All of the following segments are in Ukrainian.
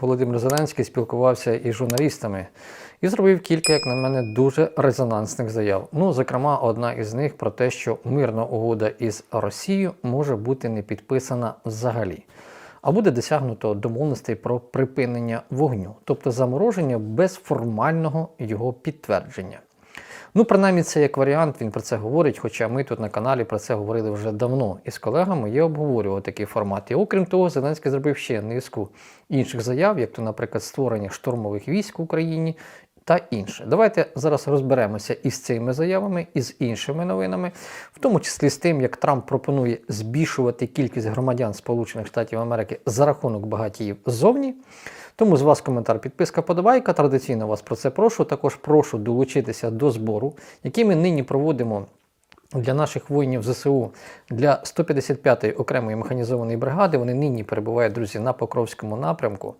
Володимир Зеленський спілкувався із журналістами і зробив кілька, як на мене, дуже резонансних заяв. Ну, зокрема, одна із них про те, що мирна угода із Росією може бути не підписана взагалі, а буде досягнуто домовленостей про припинення вогню, тобто замороження без формального його підтвердження. Ну, принаймні, це як варіант, він про це говорить, хоча ми тут на каналі про це говорили вже давно із колегами, я обговорював такий формат. І окрім того, Зеленський зробив ще низку інших заяв, як то, наприклад, створення штурмових військ в Україні та інше. Давайте зараз розберемося із цими заявами, і з іншими новинами, в тому числі з тим, як Трамп пропонує збільшувати кількість громадян Сполучених Штатів Америки за рахунок багатіїв ззовні. Тому з вас коментар, підписка, подобайка. Традиційно вас про це прошу. Також прошу долучитися до збору, який ми нині проводимо для наших воїнів ЗСУ для 155-ї окремої механізованої бригади. Вони нині перебувають, друзі, на Покровському напрямку.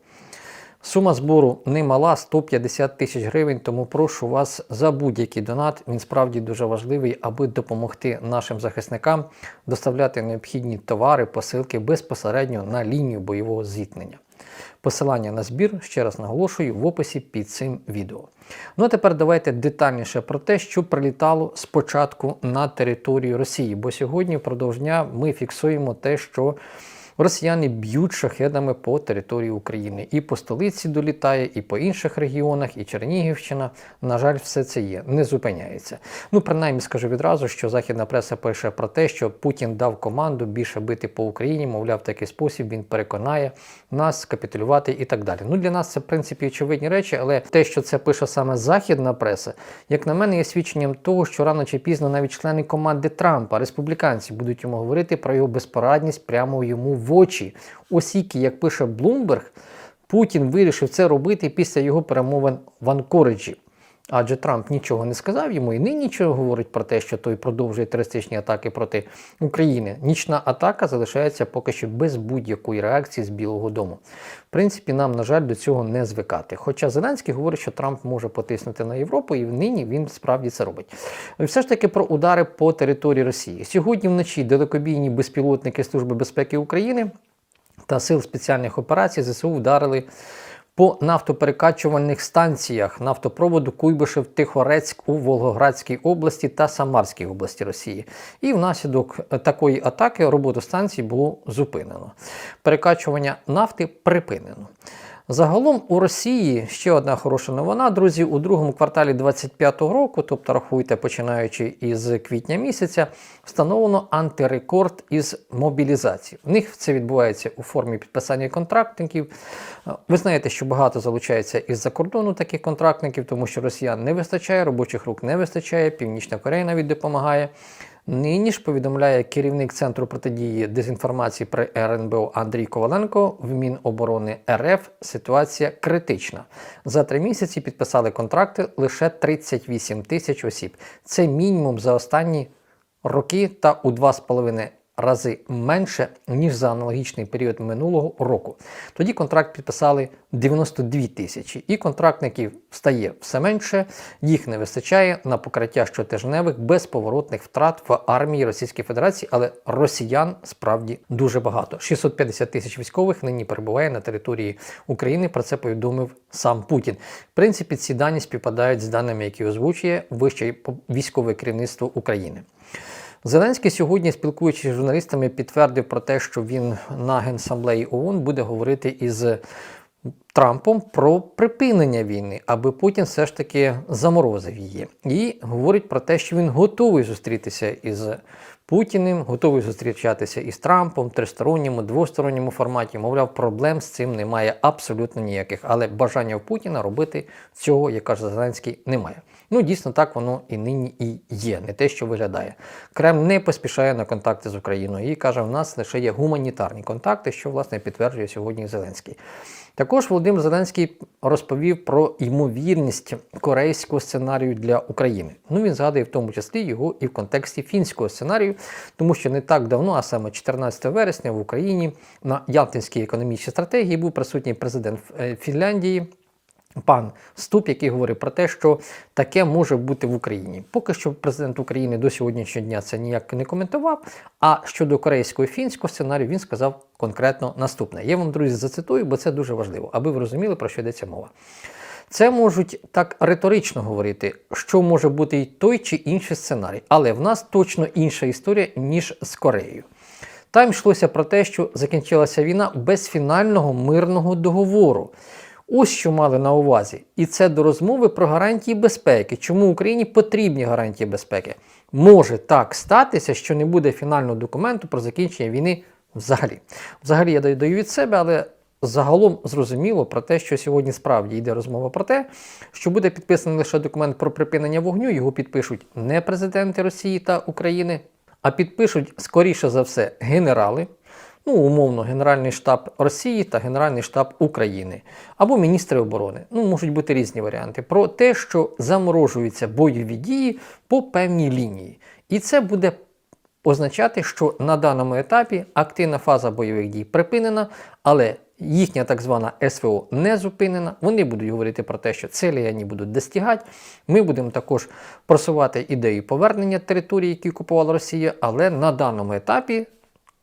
Сума збору немала 150 тисяч гривень, тому прошу вас за будь-який донат. Він справді дуже важливий, аби допомогти нашим захисникам доставляти необхідні товари, посилки безпосередньо на лінію бойового зіткнення. Посилання на збір, ще раз наголошую, в описі під цим відео. Ну а тепер давайте детальніше про те, що прилітало спочатку на територію Росії, бо сьогодні впродовж дня ми фіксуємо те, що Росіяни б'ють шахедами по території України. І по столиці долітає, і по інших регіонах, і Чернігівщина. На жаль, все це є, не зупиняється. Ну, принаймні скажу відразу, що західна преса пише про те, що Путін дав команду більше бити по Україні, мовляв, в такий спосіб він переконає нас капітулювати і так далі. Ну для нас це в принципі очевидні речі, але те, що це пише саме західна преса, як на мене, є свідченням того, що рано чи пізно навіть члени команди Трампа, республіканці, будуть йому говорити про його безпорадність прямо йому в очі. Оскільки, як пише Блумберг, Путін вирішив це робити після його перемовин в Анкориджі. Адже Трамп нічого не сказав йому і нині нічого говорить про те, що той продовжує терористичні атаки проти України. Нічна атака залишається поки що без будь-якої реакції з Білого Дому. В принципі, нам, на жаль, до цього не звикати. Хоча Зеленський говорить, що Трамп може потиснути на Європу, і нині він справді це робить. Все ж таки про удари по території Росії. Сьогодні вночі далекобійні безпілотники Служби безпеки України та сил спеціальних операцій ЗСУ вдарили по нафтоперекачувальних станціях нафтопроводу Куйбишев-Тихорецьк у Волгоградській області та Самарській області Росії. І внаслідок такої атаки роботу станцій було зупинено. Перекачування нафти припинено. Загалом у Росії ще одна хороша новина, друзі, у другому кварталі 2025 року, тобто рахуйте, починаючи із квітня місяця, встановлено антирекорд із мобілізації. В них це відбувається у формі підписання контрактників. Ви знаєте, що багато залучається із-за кордону таких контрактників, тому що росіян не вистачає, робочих рук не вистачає, Північна Корея навіть допомагає. Нині ж повідомляє керівник Центру протидії дезінформації при РНБО Андрій Коваленко в Міноборони РФ. Ситуація критична. За три місяці підписали контракти лише 38 тисяч осіб. Це мінімум за останні роки та у 2,5 рази менше, ніж за аналогічний період минулого року. Тоді контракт підписали 92 тисячі, і контрактників стає все менше, їх не вистачає на покриття щотижневих безповоротних втрат в армії Російської Федерації, але росіян справді дуже багато. 650 тисяч військових нині перебуває на території України. Про це повідомив сам Путін. В принципі, ці дані співпадають з даними, які озвучує вище військове керівництво України. Зеленський сьогодні, спілкуючись з журналістами, підтвердив про те, що він на генасамблеї ООН буде говорити із Трампом про припинення війни, аби Путін все ж таки заморозив її. І говорить про те, що він готовий зустрітися із Путіним, готовий зустрічатися із Трампом тристоронньому, двосторонньому форматі. Мовляв, проблем з цим немає абсолютно ніяких. Але бажання в Путіна робити цього, як каже Зеленський, немає. Ну, дійсно, так воно і нині і є, не те, що виглядає. Кремль не поспішає на контакти з Україною і каже, в нас лише є гуманітарні контакти, що власне підтверджує сьогодні Зеленський. Також Володимир Зеленський розповів про ймовірність корейського сценарію для України. Ну він згадує в тому числі його і в контексті фінського сценарію, тому що не так давно, а саме 14 вересня в Україні на Ялтинській економічній стратегії був присутній президент Фінляндії. Пан Ступ, який говорив про те, що таке може бути в Україні. Поки що президент України до сьогоднішнього дня це ніяк не коментував. А щодо корейського і фінського сценарію він сказав конкретно наступне. Я вам, друзі, зацитую, бо це дуже важливо, аби ви розуміли, про що йдеться мова. Це можуть так риторично говорити, що може бути і той чи інший сценарій, але в нас точно інша історія, ніж з Кореєю. Там йшлося про те, що закінчилася війна без фінального мирного договору. Ось що мали на увазі. І це до розмови про гарантії безпеки. Чому Україні потрібні гарантії безпеки? Може так статися, що не буде фінального документу про закінчення війни взагалі. Взагалі я додаю від себе, але загалом зрозуміло про те, що сьогодні справді йде розмова про те, що буде підписаний лише документ про припинення вогню. Його підпишуть не президенти Росії та України, а підпишуть скоріше за все генерали. Ну, умовно, Генеральний штаб Росії та Генеральний штаб України або міністри оборони. Ну, можуть бути різні варіанти про те, що заморожуються бойові дії по певній лінії. І це буде означати, що на даному етапі активна фаза бойових дій припинена, але їхня так звана СВО не зупинена. Вони будуть говорити про те, що цілі вони будуть достигати. Ми будемо також просувати ідею повернення території, які окупувала Росія, але на даному етапі.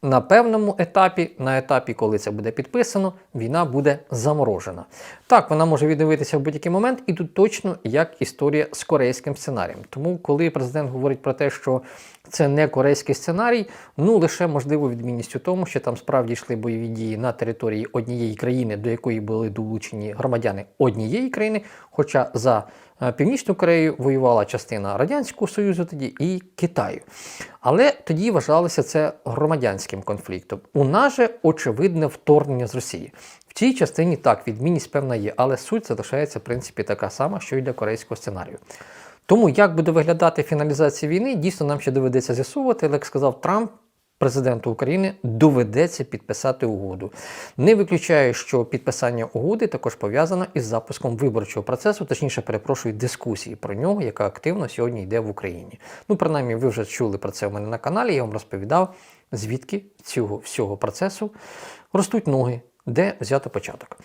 На певному етапі, на етапі, коли це буде підписано, війна буде заморожена. Так, вона може відновитися в будь-який момент, і тут точно як історія з корейським сценарієм. Тому, коли президент говорить про те, що це не корейський сценарій, ну лише можливо відмінність у тому, що там справді йшли бойові дії на території однієї країни, до якої були долучені громадяни однієї країни, хоча за е, Північну Корею воювала частина Радянського Союзу тоді і Китаю. Але тоді вважалося це громадянським конфліктом. У нас же очевидне вторгнення з Росії. В цій частині так, відмінність певна є, але суть залишається в принципі така сама, що й для корейського сценарію. Тому як буде виглядати фіналізація війни, дійсно нам ще доведеться з'ясувати, але як сказав Трамп. Президенту України доведеться підписати угоду. Не виключаю, що підписання угоди також пов'язано із запуском виборчого процесу, точніше, перепрошую, дискусії про нього, яка активно сьогодні йде в Україні. Ну, принаймні, ви вже чули про це у мене на каналі. Я вам розповідав, звідки цього всього процесу ростуть ноги де взято початок.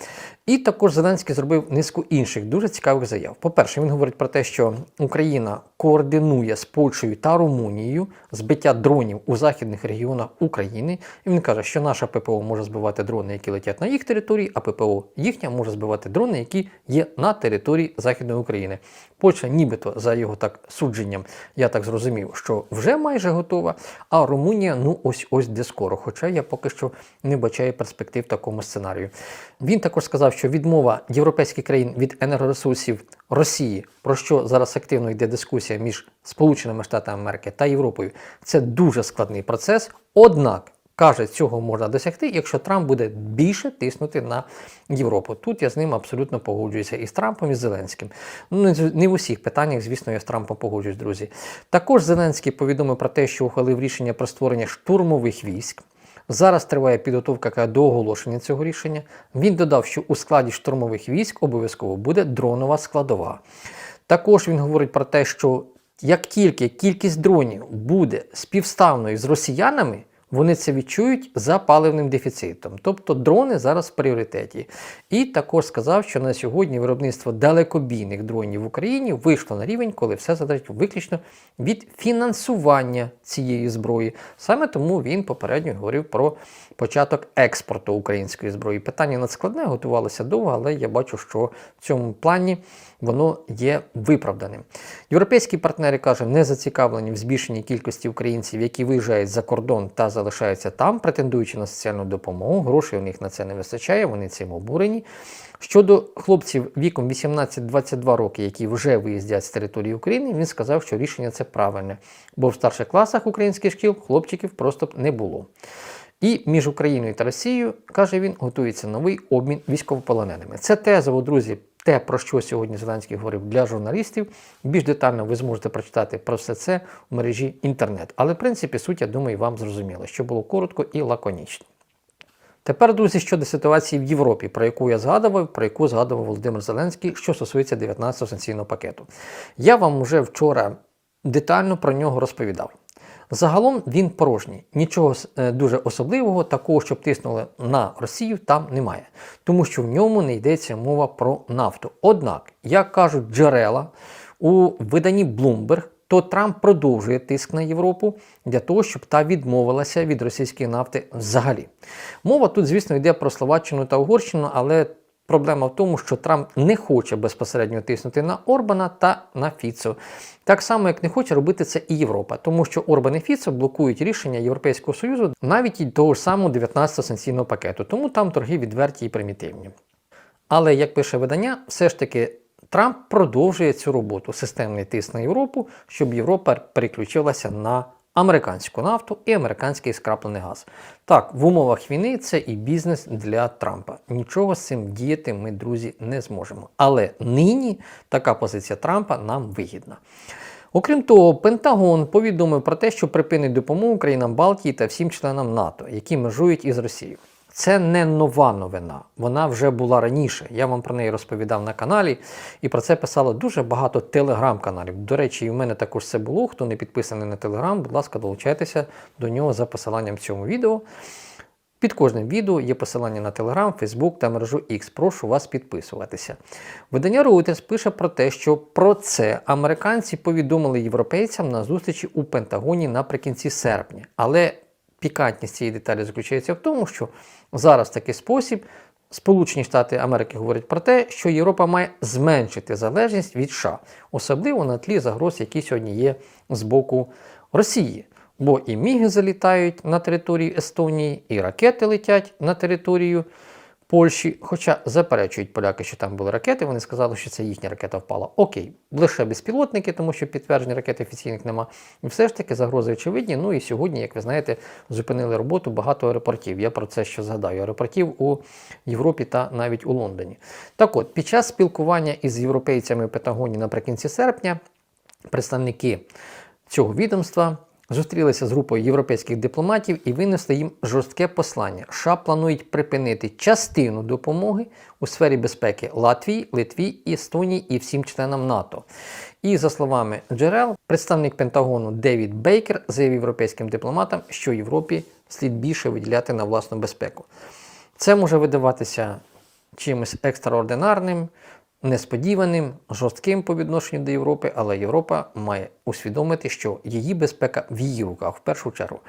І також Зеленський зробив низку інших дуже цікавих заяв. По-перше, він говорить про те, що Україна координує з Польщею та Румунією збиття дронів у західних регіонах України. І він каже, що наша ППО може збивати дрони, які летять на їх території, а ППО їхня може збивати дрони, які є на території Західної України. Польща, нібито, за його так судженням, я так зрозумів, що вже майже готова. А Румунія, ну ось ось де скоро. Хоча я поки що не бачаю перспектив такому сценарію. Він також сказав, що відмова європейських країн від енергоресурсів Росії, про що зараз активно йде дискусія між Сполученими Штатами Америки та Європою, це дуже складний процес. Однак. Каже, цього можна досягти, якщо Трамп буде більше тиснути на Європу. Тут я з ним абсолютно погоджуюся і з Трампом, і з Зеленським. Ну не в усіх питаннях, звісно, я з Трампом погоджуюсь, друзі. Також Зеленський повідомив про те, що ухвалив рішення про створення штурмових військ. Зараз триває підготовка до оголошення цього рішення. Він додав, що у складі штурмових військ обов'язково буде дронова складова. Також він говорить про те, що як тільки кількість дронів буде співставною з росіянами, вони це відчують за паливним дефіцитом. Тобто дрони зараз в пріоритеті. І також сказав, що на сьогодні виробництво далекобійних дронів в Україні вийшло на рівень, коли все залежить виключно від фінансування цієї зброї. Саме тому він попередньо говорив про початок експорту української зброї. Питання надскладне, готувалося довго, але я бачу, що в цьому плані воно є виправданим. Європейські партнери каже, не зацікавлені в збільшенні кількості українців, які виїжджають за кордон та залишаються там, претендуючи на соціальну допомогу. Грошей у них на це не вистачає, вони цим обурені. Щодо хлопців віком 18-22 роки, які вже виїздять з території України, він сказав, що рішення це правильне, бо в старших класах українських шкіл хлопчиків просто б не було. І між Україною та Росією, каже він, готується новий обмін військовополоненими. Це тезово, друзі, те, про що сьогодні Зеленський говорив для журналістів. Більш детально ви зможете прочитати про все це в мережі інтернет. Але, в принципі, суть, я думаю, вам зрозуміло, що було коротко і лаконічно. Тепер, друзі, щодо ситуації в Європі, про яку я згадував, про яку згадував Володимир Зеленський, що стосується 19-го санкційного пакету. Я вам вже вчора детально про нього розповідав. Загалом він порожній. Нічого е, дуже особливого, такого, щоб тиснули на Росію, там немає. Тому що в ньому не йдеться мова про нафту. Однак, як кажуть джерела у виданні Bloomberg, то Трамп продовжує тиск на Європу для того, щоб та відмовилася від російської нафти взагалі. Мова тут, звісно, йде про Словаччину та Угорщину, але проблема в тому, що Трамп не хоче безпосередньо тиснути на Орбана та на Фіцо. Так само, як не хоче робити це і Європа, тому що Орбан і Фіцо блокують рішення Європейського Союзу навіть і того ж самого 19-го санкційного пакету, тому там торги відверті і примітивні. Але як пише видання, все ж таки Трамп продовжує цю роботу системний тиск на Європу, щоб Європа переключилася на американську нафту і американський скраплений газ. Так, в умовах війни це і бізнес для Трампа. Нічого з цим діяти ми, друзі, не зможемо. Але нині така позиція Трампа нам вигідна. Окрім того, Пентагон повідомив про те, що припинить допомогу країнам Балтії та всім членам НАТО, які межують із Росією. Це не нова новина, вона вже була раніше. Я вам про неї розповідав на каналі, і про це писало дуже багато телеграм-каналів. До речі, і в мене також це було. Хто не підписаний на телеграм, будь ласка, долучайтеся до нього за посиланням в цьому відео. Під кожним відео є посилання на Telegram, Facebook та мережу X. Прошу вас підписуватися. Видання Reuters пише про те, що про це американці повідомили європейцям на зустрічі у Пентагоні наприкінці серпня. Але пікантність цієї деталі заключається в тому, що зараз в такий спосіб Сполучені Штати Америки говорять про те, що Європа має зменшити залежність від США, особливо на тлі загроз, які сьогодні є з боку Росії. Бо і міги залітають на територію Естонії, і ракети летять на територію Польщі. Хоча заперечують поляки, що там були ракети, вони сказали, що це їхня ракета впала. Окей, лише безпілотники, тому що підтверджень ракет офіційних нема. І все ж таки загрози очевидні. Ну і сьогодні, як ви знаєте, зупинили роботу багато аеропортів. Я про це ще згадаю. Аеропортів у Європі та навіть у Лондоні. Так от, під час спілкування із європейцями в Пентагоні наприкінці серпня представники цього відомства зустрілися з групою європейських дипломатів і винесли їм жорстке послання. США планують припинити частину допомоги у сфері безпеки Латвії, Литві, Естонії і всім членам НАТО. І за словами джерел, представник Пентагону Девід Бейкер заявив європейським дипломатам, що Європі слід більше виділяти на власну безпеку. Це може видаватися чимось екстраординарним, несподіваним, жорстким по відношенню до Європи, але Європа має усвідомити, що її безпека в її руках в першу чергу.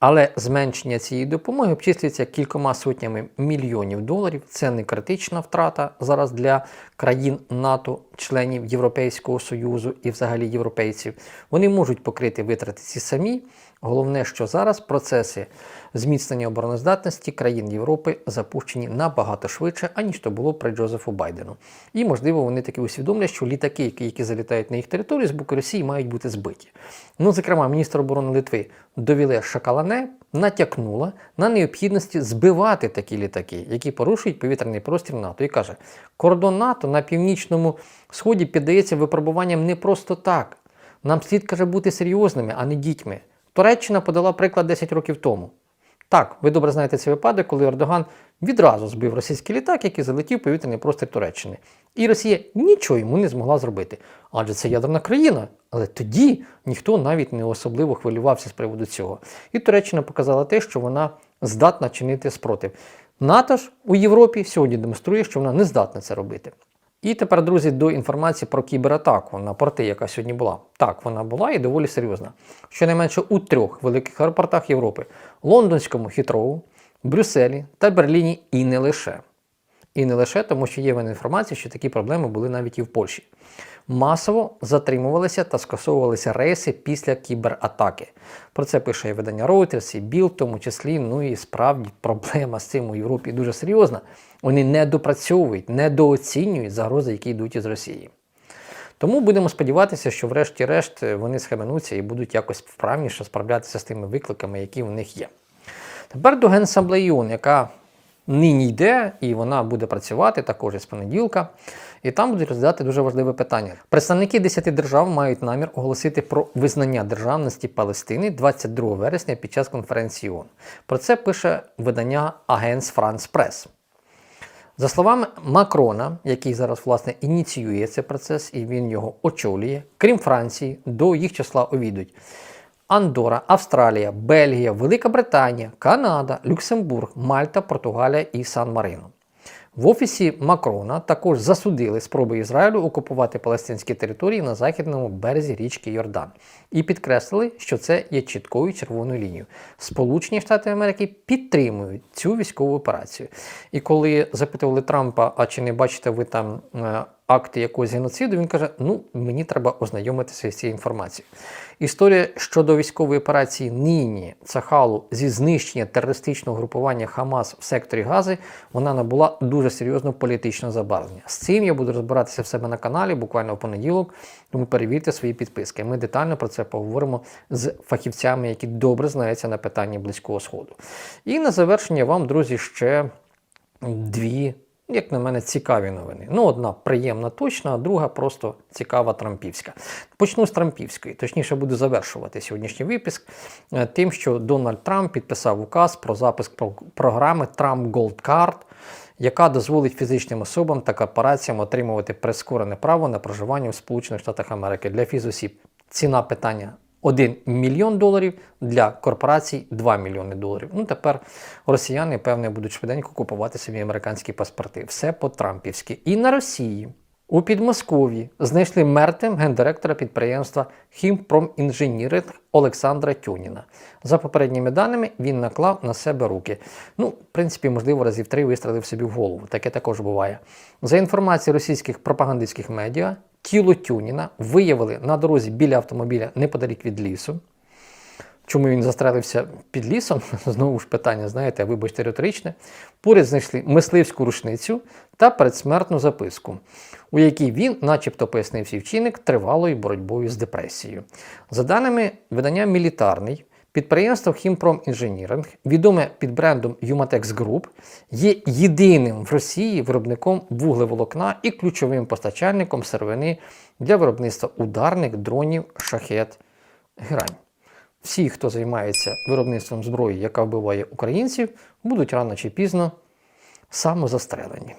Але зменшення цієї допомоги обчислюється кількома сотнями мільйонів доларів. Це не критична втрата зараз для країн НАТО, членів Європейського Союзу і взагалі європейців. Вони можуть покрити витрати ці самі. Головне, що зараз процеси зміцнення обороноздатності країн Європи запущені набагато швидше, аніж то було при Джозефу Байдену. І, можливо, вони таки усвідомлять, що літаки, які, які залітають на їх територію з боку Росії, мають бути збиті. Ну, зокрема, міністр оборони Литви Довіле Шакалане натякнула на необхідності збивати такі літаки, які порушують повітряний простір НАТО, і каже: кордон НАТО на північному сході піддається випробуванням не просто так. Нам слід каже бути серйозними, а не дітьми. Туреччина подала приклад 10 років тому. Так, ви добре знаєте цей випадок, коли Ердоган відразу збив російський літак, який залетів повітряний простір Туреччини. І Росія нічого йому не змогла зробити. Адже це ядерна країна. Але тоді ніхто навіть не особливо хвилювався з приводу цього. І Туреччина показала те, що вона здатна чинити спротив. НАТО ж у Європі сьогодні демонструє, що вона не здатна це робити. І тепер, друзі, до інформації про кібератаку на порти, яка сьогодні була. Так, вона була і доволі серйозна. Щонайменше у трьох великих аеропортах Європи: Лондонському Хітроу, Брюсселі та Берліні, і не лише. І не лише тому, що є в мене інформація, що такі проблеми були навіть і в Польщі. Масово затримувалися та скасовувалися рейси після кібератаки. Про це пише і видання Reuters, і Bill, в тому числі. Ну і справді проблема з цим у Європі дуже серйозна. Вони недопрацьовують, недооцінюють загрози, які йдуть із Росії. Тому будемо сподіватися, що врешті-решт вони схаменуться і будуть якось вправніше справлятися з тими викликами, які в них є. Тепер до Генасамблеї ООН, яка нині йде, і вона буде працювати також із понеділка. І там будуть розглядати дуже важливе питання. Представники 10 держав мають намір оголосити про визнання державності Палестини 22 вересня під час конференції ООН. Про це пише видання Агенс Франс Прес. За словами Макрона, який зараз власне ініціює цей процес і він його очолює, крім Франції, до їх числа увійдуть Андора, Австралія, Бельгія, Велика Британія, Канада, Люксембург, Мальта, Португалія і Сан-Марино. В офісі Макрона також засудили спроби Ізраїлю окупувати палестинські території на західному березі річки Йордан і підкреслили, що це є чіткою червоною лінією. Сполучені Штати Америки підтримують цю військову операцію. І коли запитували Трампа, а чи не бачите ви там е, акти якогось геноциду, він каже: Ну, мені треба ознайомитися з цією інформацією. Історія щодо військової операції нині Цахалу зі знищення терористичного групування Хамас в секторі Гази, вона набула дуже серйозного політичного забарвлення. З цим я буду розбиратися в себе на каналі буквально в понеділок, тому перевірте свої підписки. Ми детально про це поговоримо з фахівцями, які добре знаються на питанні Близького Сходу. І на завершення вам, друзі, ще дві як на мене, цікаві новини. Ну, одна приємна точна, а друга просто цікава трампівська. Почну з трампівської, точніше буду завершувати сьогоднішній випуск е, тим, що Дональд Трамп підписав указ про запуск програми Trump Gold Card, яка дозволить фізичним особам та корпораціям отримувати прискорене право на проживання в Сполучених Штатах Америки для фізосіб. Ціна питання 1 мільйон доларів для корпорацій 2 мільйони доларів. Ну тепер росіяни, певне, будуть швиденько купувати собі американські паспорти. Все по-трампівськи. І на Росії у Підмосков'ї знайшли мертвим гендиректора підприємства Хімпромінженіринг Олександра Тюніна. За попередніми даними, він наклав на себе руки. Ну, в принципі, можливо, разів три вистрелив собі в голову. Таке також буває. За інформацією російських пропагандистських медіа, тіло Тюніна виявили на дорозі біля автомобіля неподалік від лісу. Чому він застрелився під лісом? Знову ж питання, знаєте, вибачте, риторичне. Поряд знайшли мисливську рушницю та передсмертну записку, у якій він, начебто, пояснив свій вчинок тривалою боротьбою з депресією. За даними видання Мілітарний, підприємство Хімпром Інженіринг, відоме під брендом Humatex Group, є єдиним в Росії виробником вуглеволокна і ключовим постачальником сировини для виробництва ударних дронів шахет Грань. Всі, хто займається виробництвом зброї, яка вбиває українців, будуть рано чи пізно самозастрелені.